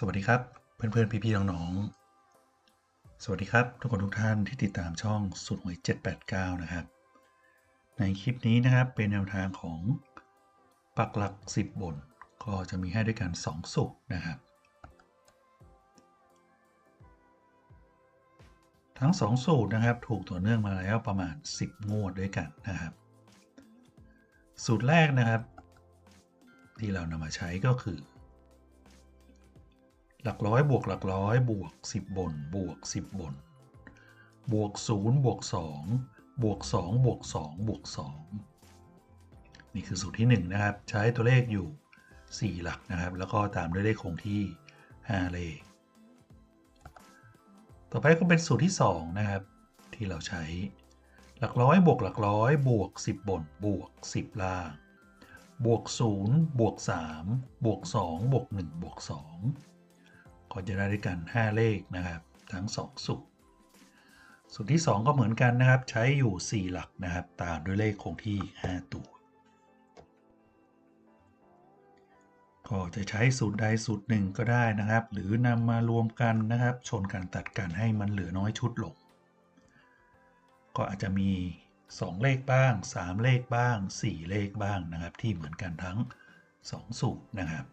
สวัสดีครับ เพื่อนๆ พี่ๆ น้องๆ สวัสดีครับ ทุกคนทุกท่านที่ติดตามช่องสุดหวย789 นะครับ ในคลิปนี้นะครับเป็นแนวทางของปักหลัก 10 บน ก็จะมีให้ด้วยกัน 2 สูตรนะครับ ทั้ง 2 สูตรนะครับถูกต่อเนื่องมาแล้วประมาณ 10 งวดด้วยกันนะครับ สูตรแรกนะครับ ที่เรานำมาใช้ก็คือ หลักร้อยบวกหลักร้อยบวก 10 บนบวก 10 บน บวก 0 บวก 2 บวก 2 บวก 2 บวก 2 นี่คือสูตรที่ 1 นะครับ ใช้ตัวเลขอยู่ 4 หลักนะครับ แล้วก็ตามด้วยเลขคงที่ 5 เลข ต่อไปก็เป็นสูตรที่ 2 นะครับ ที่เราใช้หลักร้อยบวกหลักร้อยบวก 10 บนบวก 10 ล่าง บวก 0 บวก 3 บวก 2 บวก 1 บวก 2 ก็จะได้ด้วยกัน 5 เลขนะครับทั้ง 2 สูตรสูตรที่ 2 ก็เหมือนกันนะครับ ใช้อยู่ 4 หลักนะครับ ตามด้วยเลขคงที่ 5 ตัว ก็จะใช้สูตรใดสูตรหนึ่งก็ได้นะครับ หรือนำมารวมกันนะครับ ชนกันตัดกันให้มันเหลือน้อยชุดลง ก็อาจจะมี 2 เลขบ้าง 3 เลขบ้าง 4 เลขบ้างนะครับ ที่เหมือนกันทั้ง 2 สูตรนะครับ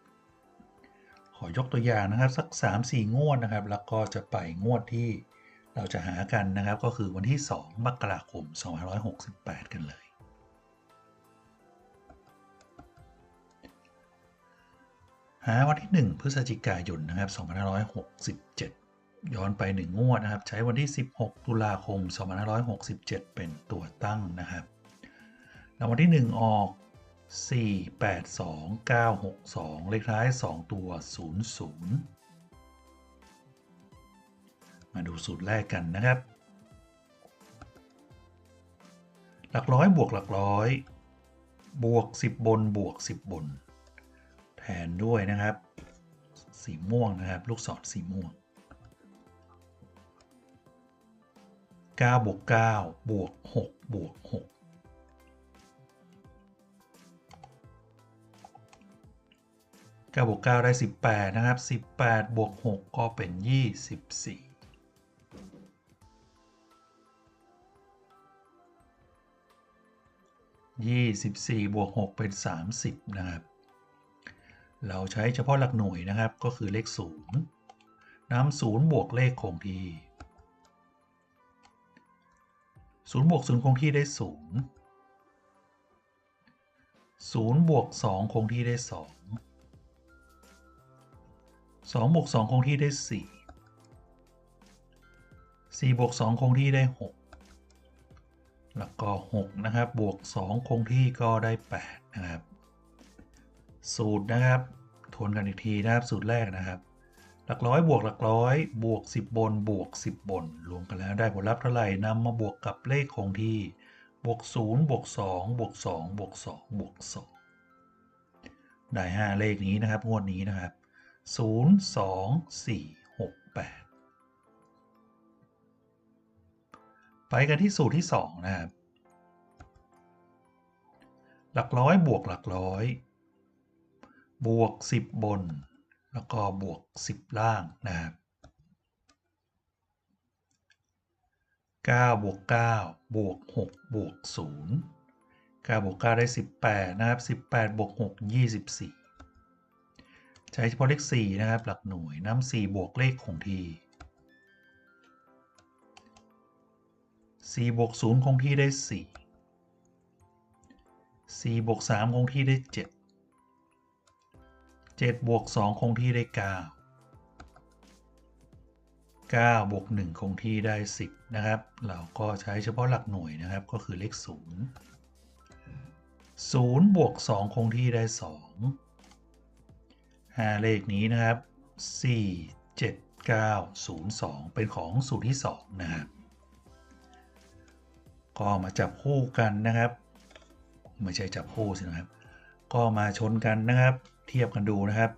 อยกตัวอย่างนะครับสัก 3-4 งวดนะครับ แล้วก็จะไปงวดที่เราจะหากันนะครับ ก็คือวันที่ 2 มกราคม 2568 กันเลย หาวันที่ 1 พฤศจิกายนนะครับ 2567 ย้อนไป 1 งวดนะครับ ใช้วันที่ 16 ตุลาคม 2567 เป็นตัวตั้งนะครับแล้ววันที่ 1 ออก 4 8 2 9 6 2 เลขท้าย 2 ตัว 0 0 มาดูสูตรแรกกันนะครับ หลักร้อยบวกหลักร้อย บวก 10 บนบวก 10 บน แทนด้วยนะครับ สีม่วงนะครับ ลูกศรสีม่วง 9 บวก 9 บวก 6 บวก 6 9บวก9ได้ 18 นะครับ 18 บวก 6 ก็เป็น 24ยี่สิบสี่บวกหกเป็นสามสิบนะครับ เราใช้เฉพาะหลักหน่วยนะครับก็คือเลขศูนย์นำศูนย์บวกเลขคงที่ศูนย์บวกศูนย์คงที่ได้ศูนย์ศูนย์บวกสองคงที่ได้สอง 2บวก2คงที่ได้ 4 4บวก2คงที่ได้ 6 แล้วก็ 6 นะครับ บวก 2 คงที่ก็ได้ 8 นะครับ สูตรนะครับ ทวนกันอีกทีนะครับ สูตรแรกนะครับ หลักร้อยบวกหลักร้อยบวก 10 บนบวก 10 บน รวมกันแล้วได้ผลลัพธ์เท่าไหร่นำมาบวกกับเลขคงที่ บวก 0 บวก 2 บวก 2 บวก 2 บวก 2 ได้ 5 เลขนี้นะครับ งวดนี้นะครับ 0 2 4 6 8ไปกันที่สูตรที่2นะครับ หลักร้อยบวกหลักร้อย บวก10บน แล้วก็บวก10ล่างนะครับ9บวก9บวก6บวก0 9บวก9ได้ 18 นะครับ 18บวก6 24 ใช้เฉพาะเลข4นะครับ หลักหน่วยน้ำ4บวกเลขคงที่4บวก0คงที่ได้ 4 4บวก3คงที่ได้ 7 7บวก2คงที่ได้ 9 9บวก1คงที่ได้ 10 นะครับ เราก็ใช้เฉพาะหลักหน่วยนะครับ ก็คือเลข 0 0บวก2คงที่ได้ 2 5 เลขนี้นะครับ 4 7 9 0 2 เป็นของสูตรที่ 2 นะครับ ก็มาจับคู่กันนะครับ ไม่ใช่จับคู่สินะครับ ก็มาชนกันนะครับ เทียบกันดูนะครับ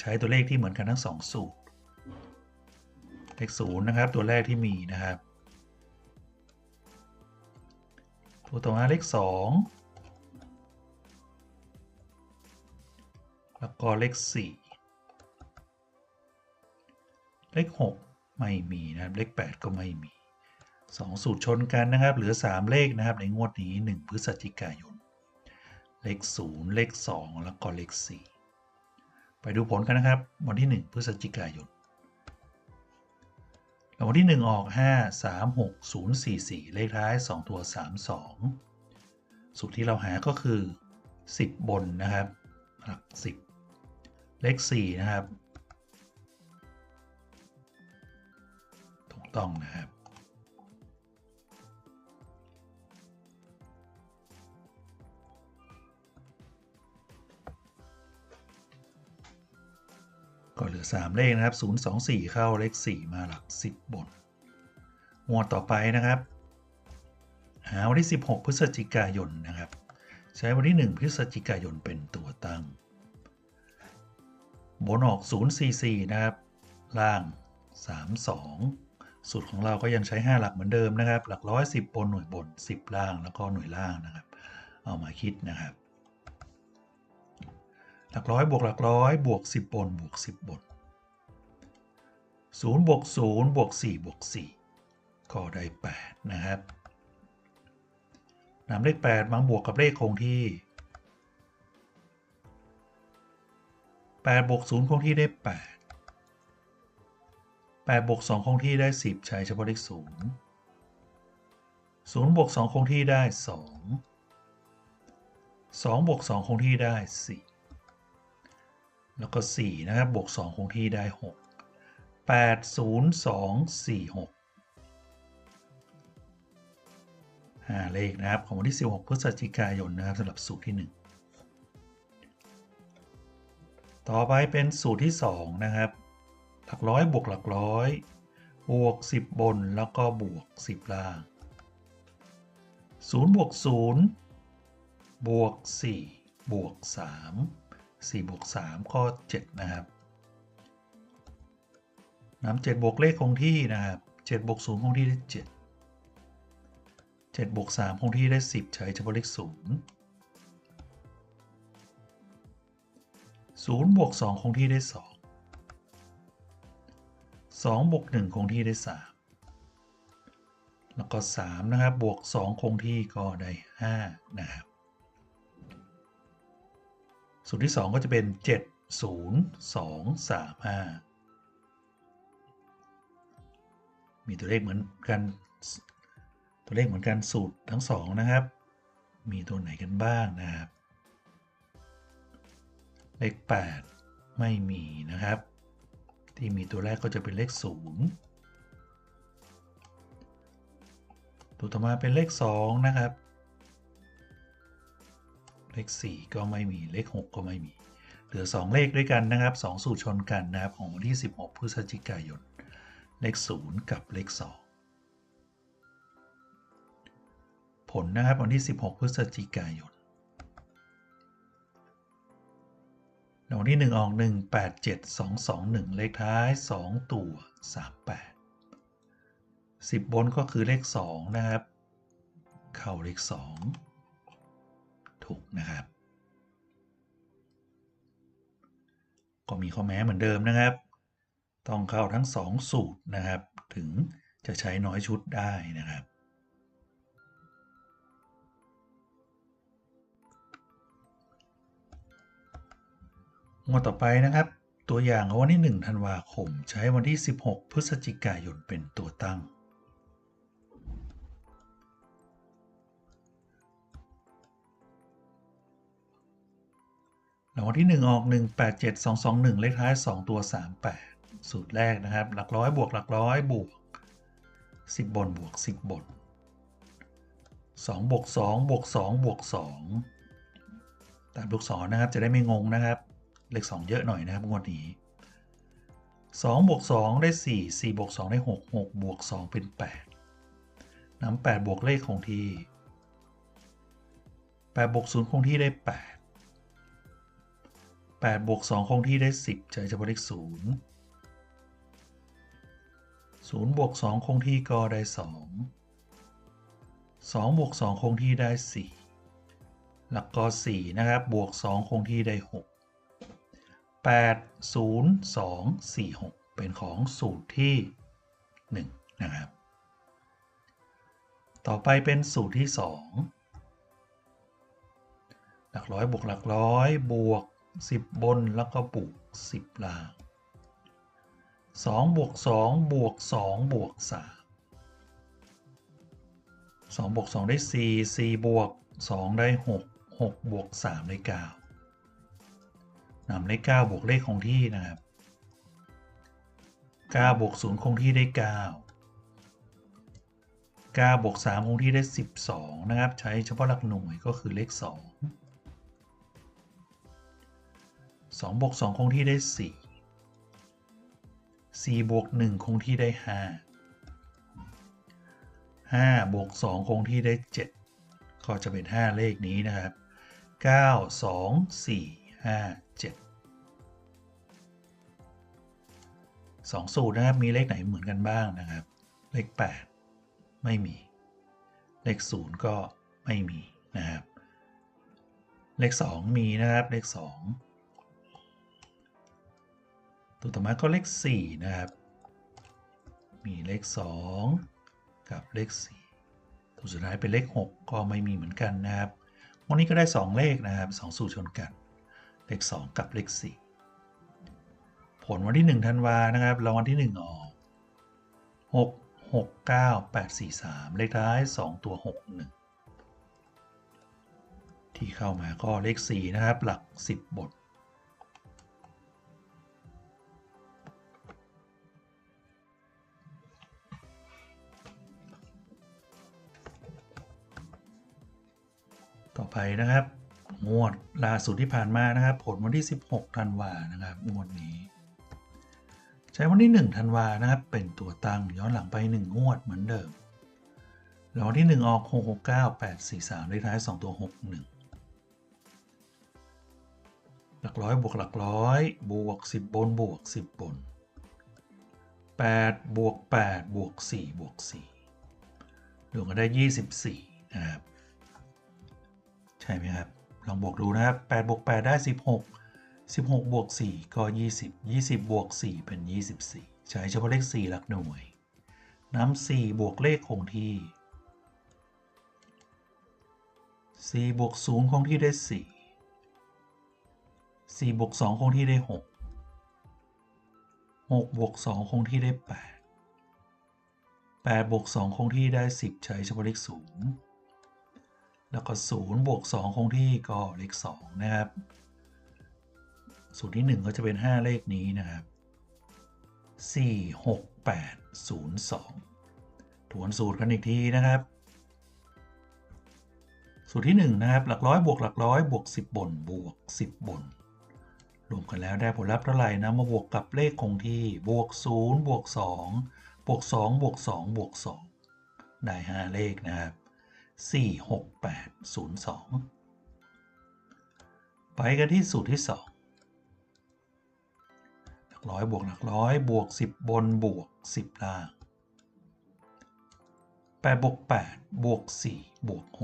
ใช้ตัวเลขที่เหมือนกันทั้ง 2 สูตร เลข0นะครับ ตัวแรกที่มีนะครับตัวต่อมาเลข 2 แล้วก็เลข 4 เลข 6 ไม่มีนะครับ เลข 8 ก็ไม่มี 2 สูตรชนกันนะครับ เหลือ 3 เลขนะครับ ในงวดนี้ 1 พฤศจิกายน เลข 0 เลข 2 แล้วก็เลข 4 ไปดูผลกันนะครับ วันที่ 1 พฤศจิกายนรางวัลที่ 1 ออก 5 3 6 0 4 4 เลขท้าย 2 ตัว 3 2 สูตรที่เราหาก็คือ 10 บนนะครับ หลัก 10 เลข 4 นะครับ ถูกต้องนะครับ ก็เหลือ 3 เลขนะครับ 0 2 4 เข้าเลข 4 มาหลัก 10บนหมวดต่อไปนะครับหาวันที่ 16 พฤศจิกายนนะครับ ใช้วันที่ 1 พฤศจิกายนเป็นตัวตั้ง บนออก 044 นะครับ ล่าง 32 สูตรของเราก็ยังใช้ 5 หลักเหมือนเดิมนะครับ หลักร้อย10 บนหน่วยบน 10 ล่างแล้วก็หน่วยล่างนะครับ เอามาคิดนะครับ หลักร้อยบวกหลักร้อยบวก 10 บนบวก 10 บน0บวก0บวก4บวก4ก็ได้ 8 นะครับนำเลข 8 มาบวกกับเลขคงที่ 8บวก0คงที่ได้ 8 8บวก2คงที่ได้ 10 ใช้เฉพาะเลข0 0บวก2คงที่ได้ 2 2บวก2คงที่ได้ 4 แล้วก็ 4 นะครับ บวก 2 คงที่ได้ 6 8 0 2 4 6 5 เลขนะครับ ของวันที่ 16 พฤศจิกายนนะครับสำหรับสูตรที่ 1 ต่อไปเป็นสูตรที่ 2 นะครับ หลักร้อยบวกหลักร้อยบวก 10 บนแล้วก็บวก 10 ล่าง 0 บวก 0 บวก 4 บวก 3 4 บวก 3 ก็ 7 นะครับนำ7บวกเลขคงที่นะครับ7บวก0คงที่ได้ 7 7บวก3คงที่ได้ 10 ใช้เฉพาะเลข0 0บวก2คงที่ได้ 2 2บวก1คงที่ได้ 3 แล้วก็ 3 นะครับ บวก 2 คงที่ก็ได้ 5 นะครับ สูตรที่ 2 ก็จะเป็น 7 0 2 3 5 มีตัวเลขเหมือนกัน ตัวเลขเหมือนกันสูตรทั้ง 2 นะครับ มีตัวไหนกันบ้างนะครับ เลข 8 ไม่มีนะครับ ที่มีตัวแรกก็จะเป็นเลข 0 ตัวต่อมาเป็นเลข 2 นะครับ เลข 4 ก็ไม่มีเลข 6 ก็ไม่มี เหลือ 2 เลขด้วยกันนะครับ 2 สูตรชนกันนะครับของวันที่ 16 พฤศจิกายน เลข 0 กับเลข 2 ผลนะครับวันที่ 16 พฤศจิกายน รางวัลที่ 1 ออก 1 8 7 2 2 1 เลขท้าย 2 ตัว 38 10 บนก็คือเลข 2 นะครับ เข้าเลข 2 ถูกนะครับ ก็มีข้อแม้เหมือนเดิมนะครับ ต้องเข้าทั้ง 2 สูตรนะครับ ถึงจะใช้น้อยชุดได้นะครับ งวดต่อไปนะครับ ตัวอย่างของวันที่ 1 ธันวาคม ใช้วันที่ 16 พฤศจิกายนเป็นตัวตั้งรางวัลที่ 1 ออก 187221 เลขท้าย 2 ตัว 38 สูตรแรกนะครับ หลักร้อยบวกหลักร้อยบวก 10 บนบวก 10 บน2บวก2บวก2บวก2ตามลูกศรนะครับจะได้ไม่งงนะครับ เลข 2 เยอะหน่อยนะครับงวดนี้2บวก2ได้ 4 4บวก2ได้ 6 6บวก2เป็น 8นำ8บวกเลขคงที่8บวก0คงที่ได้ 8 8บวก2คงที่ได้ 10 ใช้เฉพาะเลข 0 0บวก2คงที่ก็ได้ 2 2บวก2คงที่ได้4แล้วก็ 4 นะครับ บวก 2 คงที่ได้ 6 8 0 2 4 6 เป็นของสูตรที่ 1 นะครับ ต่อไปเป็นสูตรที่ 2 หลักร้อยบวกหลักร้อยบวก 10 บนแล้วก็บวก 10 ล่าง 2 บวก 2 บวก 2 บวก 3 2 บวก 2 ได้ 4 4 บวก 2 ได้ 6 6 บวก 3 ได้ 9 นำเลข 9 บวกเลขคงที่นะครับ 9 บวก 0 คงที่ได้ 9 9 บวก 3 คงที่ได้ 12 นะครับ ใช้เฉพาะหลักหน่วยก็คือเลข 2 2 บวก 2 คงที่ได้ 4 4 บวก 1 คงที่ได้ 5 5 บวก 2 คงที่ได้ 7 ก็จะเป็น 5 เลขนี้นะครับ 9 2 4 5 7 2 สูตรนะครับมีเลขไหนเหมือนกันบ้างนะครับ เลข 8 ไม่มี เลข 0 ก็ไม่มีนะครับ เลข 2 มีนะครับเลข 2 ตัวต่อมาก็เลข 4 นะครับ มีเลข 2 กับเลข 4 ตัวสุดท้ายเป็นเลข 6 ก็ไม่มีเหมือนกันนะครับวันนี้ก็ได้ 2 เลขนะครับ 2 สูตรชนกัน เลข 2 กับเลข 4 ผลวันที่ 1 ธันวานะครับรางวัลที่ 1 ออก 6 6 9 8 4 3 เลขท้าย 2 ตัว 6 1 ที่เข้ามาก็เลข 4 นะครับ หลัก 10 บท ต่อไปนะครับ งวดล่าสุดที่ผ่านมานะครับ ผลวันที่ 16ธันวานะครับงวดนี้ ใช้วันที่ 1ธันวานะครับ เป็นตัวตั้งย้อนหลังไป 1 งวดเหมือนเดิมรางวัลที่ 1 ออก 6 6 9 8 4 3เลขท้าย 2 ตัว 6 1 หลักร้อยบวกหลักร้อยบวก 10 บนบวก 10 บน 8 บวก 8 บวก 4 บวก 4รวมกันได้ 24 นะครับ ใช่ไหมครับ ลองบวกดูนะครับ8บวก8ได้ 16 16บวก4ก็ 20 20บวก4เป็น 24 ใช้เฉพาะเลข 4 หลักหน่วย น้ำ4บวกเลขคงที่ 4 บวก 0 คงที่ได้ 4 4บวก 2 คงที่ได้ 6 6บวก 2 คงที่ได้ 8 8บวก 2 คงที่ได้ 10 ใช้เฉพาะเลข0 แล้วก็0บวก2คงที่ก็เลข2นะครับ สูตรที่ 1 ก็จะเป็น 5 เลขนี้นะครับ 4 6 8 0 2 ทวนสูตรกันอีกทีนะครับ สูตรที่ 1 นะครับ หลักร้อยบวกหลักร้อยบวก 10 บนบวก 10 บน รวมกันแล้วได้ผลลัพธ์เท่าไหร่นะมาบวกกับเลขคงที่บวก0บวก2บวก2บวก2บวก2ได้ 5 เลขนะครับ 4 6 8 0 2 ไปกันที่สูตรที่2หลักร้อยบวกหลักร้อยบวก 10 บนบวก 10 ล่าง8บวก8บวก4บวก6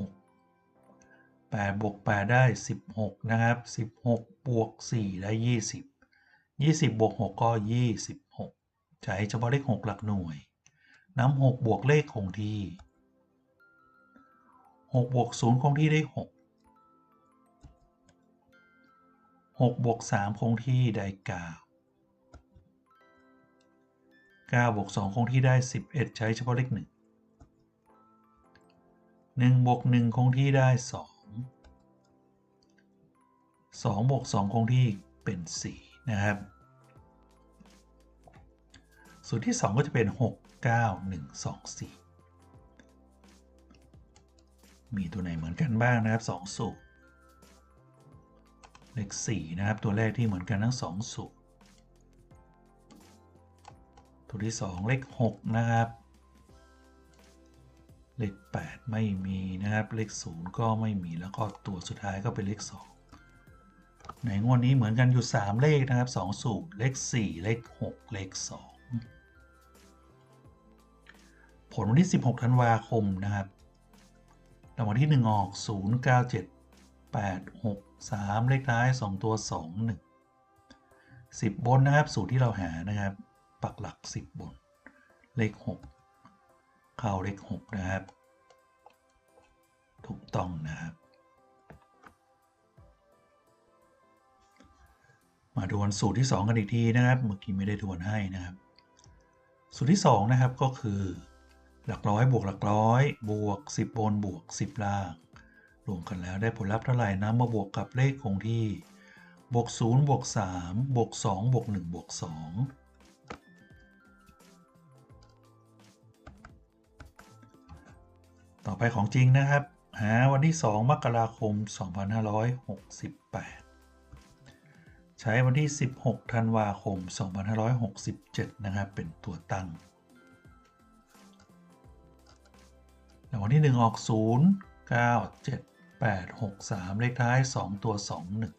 8บวก8ได้ 16 นะครับ 16 บวก 4 ได้ 20 20 บวก 6 ก็ 26 ใช้เฉพาะเลข 6 หลักหน่วยน้ำ6บวกเลขคงที่ 6บวก0คงที่ได้ 6 6บวก3คงที่ได้ 9 9บวก2คงที่ได้ 11 ใช้เฉพาะเลข 1 1บวก1คงที่ได้ 2 2บวก2คงที่เป็น 4 นะครับสูตรที่ 2 ก็จะเป็น 6 9 1 2 4 มีตัวไหนเหมือนกันบ้างนะครับ2สูตรเลข4นะครับ ตัวแรกที่เหมือนกันทั้ง2สูตรตัวที่2เลข6นะครับเลข8 ไม่มีนะครับ เลข 0 ก็ไม่มีแล้วก็ตัวสุดท้ายก็เป็นเลข 2 ในงวดนี้เหมือนกันอยู่ 3 เลขนะครับ 2 สูตรเลข 4 เลข 6 เลข 2 ผลวันที่ 16 ธันวาคมนะครับ รางวัลที่ 1 ออก 0 9 7 8 6 3 เลขท้าย 2 ตัว 2 1 10 บนนะครับสูตรที่เราหานะครับ ปักหลัก 10 บน เลข 6 เข้าเลข 6 นะครับ ถูกต้องนะครับ มาดวลสูตรที่ 2 กันอีกทีนะครับ เมื่อกี้ไม่ได้ดวลให้นะครับ สูตรที่ 2 นะครับก็คือ หลักร้อยบวกหลักร้อยบวก 10 บนบวก 10 ล่าง รวมกันแล้วได้ผลลัพธ์เท่าไหร่นะมาบวกกับเลขคงที่ บวก 0 บวก 3 บวก 2 บวก 1 บวก 2 ต่อไปของจริงนะครับ หาวันที่ 2 มกราคม 2568 ใช้วันที่ 16 ธันวาคม 2567 นะครับ เป็นตัวตั้ง แล้ววันที่ 1 ออก 0 9 7 8 6 3 เลขท้าย 2 ตัว 2 1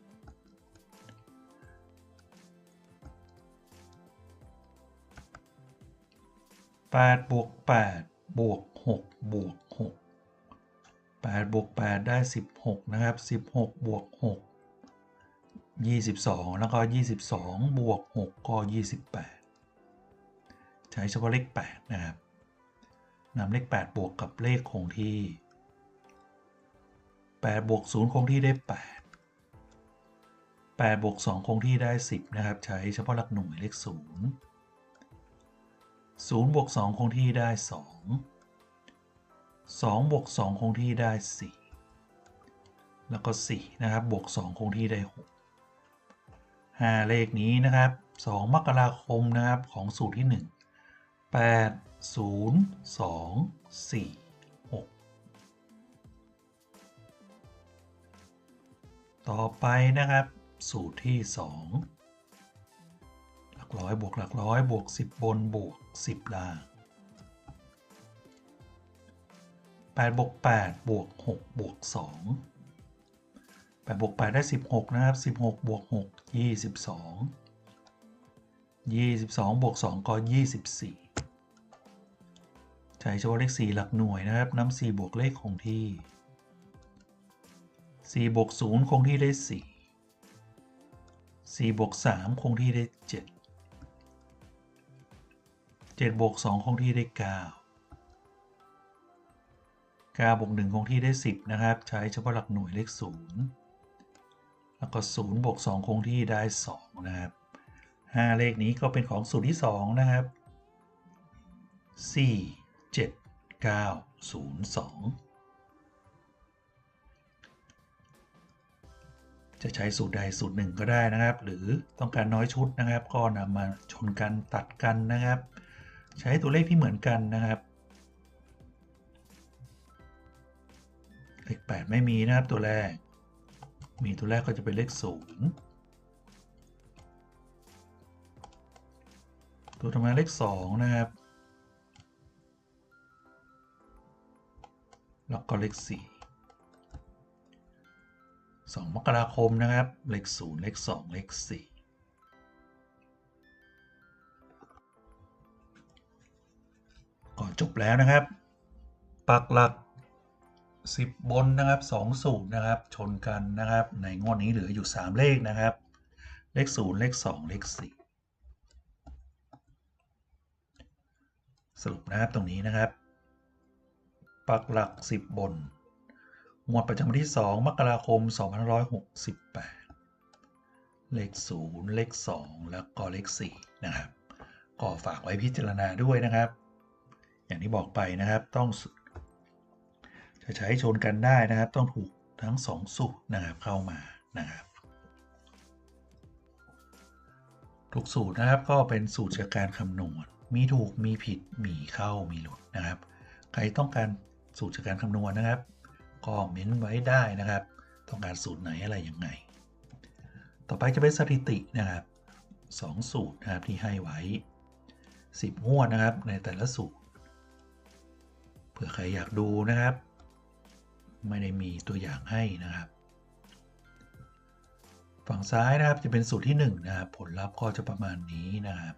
8บวก8บวก6บวก6 8บวก8ได้16นะครับ16บวก6 22แล้วก็22บวก6ก็28ใช้เฉพาะเลข8นะครับ นำเลข 8 บวกกับเลขคงที่ 8 บวก 0 คงที่ได้ 8 8 บวก 2 คงที่ได้ 10 นะครับ ใช้เฉพาะหลักหน่วยเลข 0 0 บวก 2 คงที่ได้ 2 2 บวก 2 คงที่ได้ 4 แล้วก็ 4 นะครับ บวก 2 คงที่ได้ 6 5 เลขนี้นะครับ 2 มกราคมนะครับของสูตรที่ 1 8 0 2 4 6ต่อไปนะครับ สูตรที่2หลักร้อยบวกหลักร้อยบวก10บนบวก10ล่าง8บวก8บวก6บวก2 8บวก8ได้16นะครับ16บวก6 22 22บวก2ก็24ใช้ เฉพาะเลข 4 หลักหน่วยนะครับนำ4บวกเลขคงที่ 4 บวก 0 คงที่ได้ 4 4 บวก 3 คงที่ได้ 7 7 บวก 2 คงที่ได้ 9 9 บวก 1 คงที่ได้ 10 นะครับ ใช้เฉพาะหลักหน่วยเลข 0 แล้วก็ 0 บวก 2 คงที่ได้ 2 นะครับ 5 เลขนี้ก็เป็นของสูตรที่ 2 นะครับ4 7 9 0 2 จะใช้สูตรใดสูตรหนึ่งก็ได้นะครับ หรือต้องการน้อยชุดนะครับ ก็นำมาชนกันตัดกันนะครับ ใช้ตัวเลขที่เหมือนกันนะครับเลข8ไม่มีนะครับตัวแรก มีตัวแรกก็จะเป็นเลข0ตัวต่อมาเลข2นะครับ แล้วก็เลข4 2มกราคมนะครับ เลข0เลข2เลข4ก็จบแล้วนะครับ ปักหลัก 10 บนนะครับ2สูตรนะครับ ชนกันนะครับ ในงวดนี้เหลืออยู่ 3 เลขนะครับ เลข 0 เลข 2 เลข 4 สรุปนะครับตรงนี้นะครับ ปักหลัก 10 บน งวดประจำวันที่ 2 มกราคม 2568 เลข 0 เลข 2 แล้วก็เลข 4 นะครับ ก็ฝากไว้พิจารณาด้วยนะครับ อย่างที่บอกไปนะครับต้อง จะใช้ชนกันได้นะครับ ต้องถูกทั้ง 2 สูตรนะครับเข้ามานะครับทุกสูตรนะครับก็เป็นสูตรจากการคำนวณมีถูกมีผิดมีเข้ามีหลุดนะครับ ใครต้องการ สูตรจากการคำนวณนะครับ ก็เม้นไว้ได้นะครับ ต้องการสูตรไหนอะไรยังไง ต่อไปจะเป็นสถิตินะครับสองสูตรนะครับที่ให้ไว้ 10งวดนะครับในแต่ละสูตร เผื่อใครอยากดูนะครับ ไม่ได้มีตัวอย่างให้นะครับฝั่งซ้ายนะครับจะเป็นสูตรที่ 1 นะครับ ผลลัพธ์ก็จะประมาณนี้นะครับ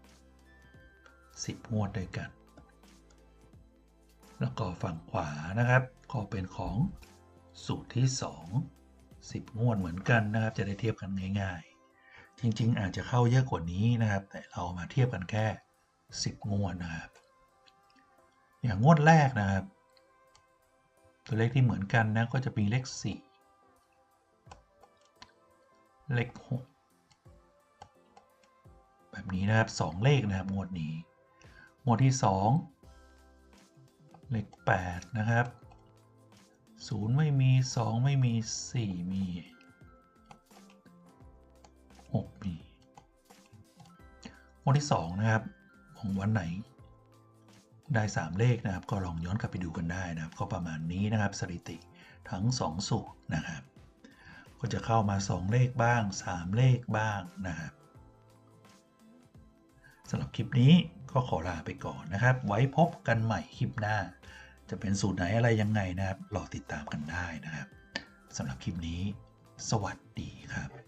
10 งวดด้วยกัน แล้วก็ฝั่งขวานะครับ ก็เป็นของสูตรที่ 2 10 งวดเหมือนกันนะครับ จะได้เทียบกันง่ายๆ จริงๆ อาจจะเข้าเยอะกว่านี้นะครับ แต่เรามาเทียบกันแค่ 10 งวดนะครับ อย่างงวดแรกนะครับ ตัวเลขที่เหมือนกันนะก็จะมีเลข 4 เลข 6 แบบนี้นะครับ 2 เลขนะครับงวดนี้ งวดที่ 2 เลข8นะครับ 0 ไม่มี 2 ไม่มี 4 มี 6 มีงวดที่ 2 นะครับ ของวันไหน ได้ 3 เลขนะครับ ก็ลองย้อนกลับไปดูกันได้นะครับ ก็ประมาณนี้นะครับสถิติทั้ง 2 สูตรนะครับ ก็จะเข้ามา 2 เลขบ้าง 3 เลขบ้างนะครับสำหรับคลิปนี้ก็ขอลาไปก่อนนะครับ ไว้พบกันใหม่คลิปหน้า จะเป็นสูตรไหนอะไรยังไงนะครับรอติดตามกันได้นะครับสำหรับคลิปนี้ สวัสดีครับ